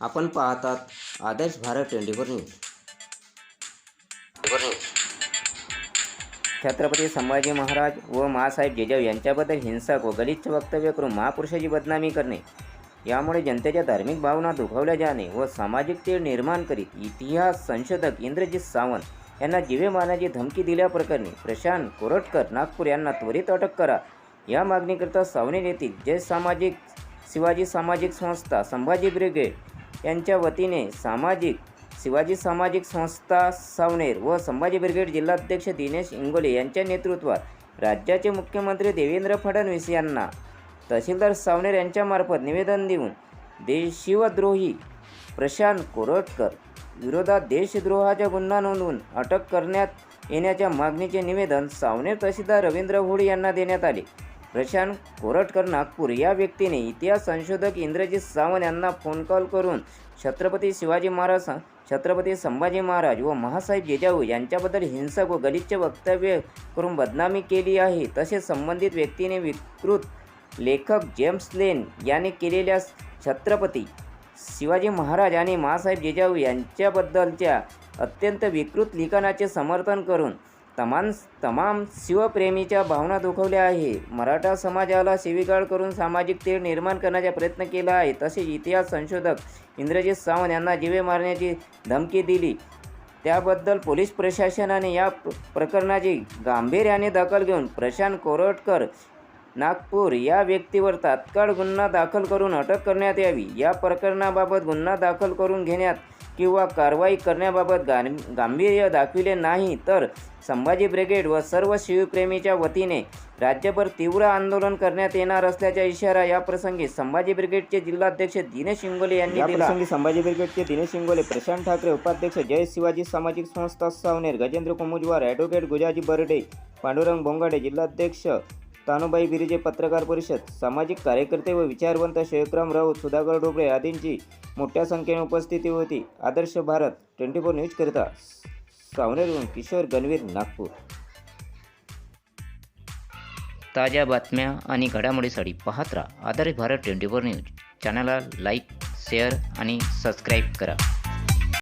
आपण पाहतात Adarsh Bharat twenty four news. Chhatrapati Sambhaji Maharaj व मासाहेब जिजाऊ यांच्याबद्दल हिंसक व गलिच्छ वक्तव्य करून महापुरुषाची बदनामी करणे. यामुळे जनतेच्या धार्मिक भावना दुखावल्या जाणे व सामाजिक तीळ निर्माण करीत इतिहास संशोधक इंद्रजित सावंत यांना जीवे मारण्याची धमकी दिल्याप्रकरणी प्रशांत कोरटकर नागपूर यांना त्वरित अटक करा. या मागणीकरिता सावनेर येथील जय सामाजिक शिवाजी सामाजिक संस्था संभाजी ब्रिगेड यांच्या वतीने सामाजिक शिवाजी सामाजिक संस्था सावनेर व संभाजी ब्रिगेड जिल्हाध्यक्ष दिनेश इंगोले यांच्या नेतृत्वात राज्याचे मुख्यमंत्री देवेंद्र फडणवीस यांना तहसीलदार सावनेर यांच्यामार्फत निवेदन देऊन देशिवद्रोही प्रशांत कोरटकर विरोधात देशद्रोहाचा गुन्हा नोंदवून अटक करण्यात येण्याच्या मागणीचे निवेदन सावनेर तहसीलदार रवींद्र होड यांना देण्यात आले. प्रशांत कोरटकर नागपूर या व्यक्तीने इतिहास संशोधक इंद्रजित सावंत यांना फोन कॉल करून छत्रपती शिवाजी महाराज छत्रपती संभाजी महाराज व महासाहेब जेजाऊ यांच्याबद्दल हिंसक व गलिच्छ वक्तव्य करून बदनामी केली आहे. तसेच संबंधित व्यक्तीने विकृत लेखक जेम्स लेन याने केलेल्या छत्रपती शिवाजी महाराज आणि महासाहेब जेजाऊ यांच्याबद्दलच्या अत्यंत विकृत लिखाणाचे समर्थन करून तमान तमाम शिवप्रेमीच्या भावना दुखवल्या आहे. मराठा समाजाला शिवीगाळ करून सामाजिक तेढ निर्माण करण्याचा प्रयत्न केला आहे तसेच इतिहास संशोधक इंद्रजित सावंत यांना जीवे मारण्याची धमकी दिली. त्याबद्दल पोलीस प्रशासनाने या प्रकरणाची गांभीर्याने दखल घेऊन प्रशांत कोरटकर नागपूर या व्यक्तीवर तात्काळ गुन्हा दाखल करून अटक करण्यात यावी. या प्रकरणाबाबत गुन्हा दाखल करून घेण्यात किंवा कारवाई करण्याबाबत गां गांभीर्य दाखविले नाही तर संभाजी ब्रिगेड व सर्व शिवप्रेमीच्या वतीने राज्यभर तीव्र आंदोलन करण्यात येणार असल्याचा इशारा या प्रसंगी संभाजी ब्रिगेडचे जिल्हाध्यक्ष दिनेश इंगोले यांनी दिला. प्रसंगी संभाजी ब्रिगेडचे दिनेश इंगोले प्रशांत ठाकरे उपाध्यक्ष जय शिवाजी सामाजिक संस्था सावनेर गजेंद्र कुमुजवार ॲडव्होकेट गुजाजी बर्डे पांडुरंग बोंगाडे जिल्हाध्यक्ष तानुबाई बिरिजे पत्रकार परिषद सामाजिक कार्यकर्ते व विचारवंत शेखराम राऊत सुधाकर डोबळे आदींची मोठ्या संख्येने उपस्थिती होती. आदर्श भारत ट्वेंटी फोर न्यूजकरिता सावनेरहून किशोर गणवीर नागपूर. ताज्या बातम्या आणि घडामोडीसाठी पाहत राहा. Adarsh Bharat twenty four news. चॅनलला लाईक शेअर आणि सबस्क्राईब करा.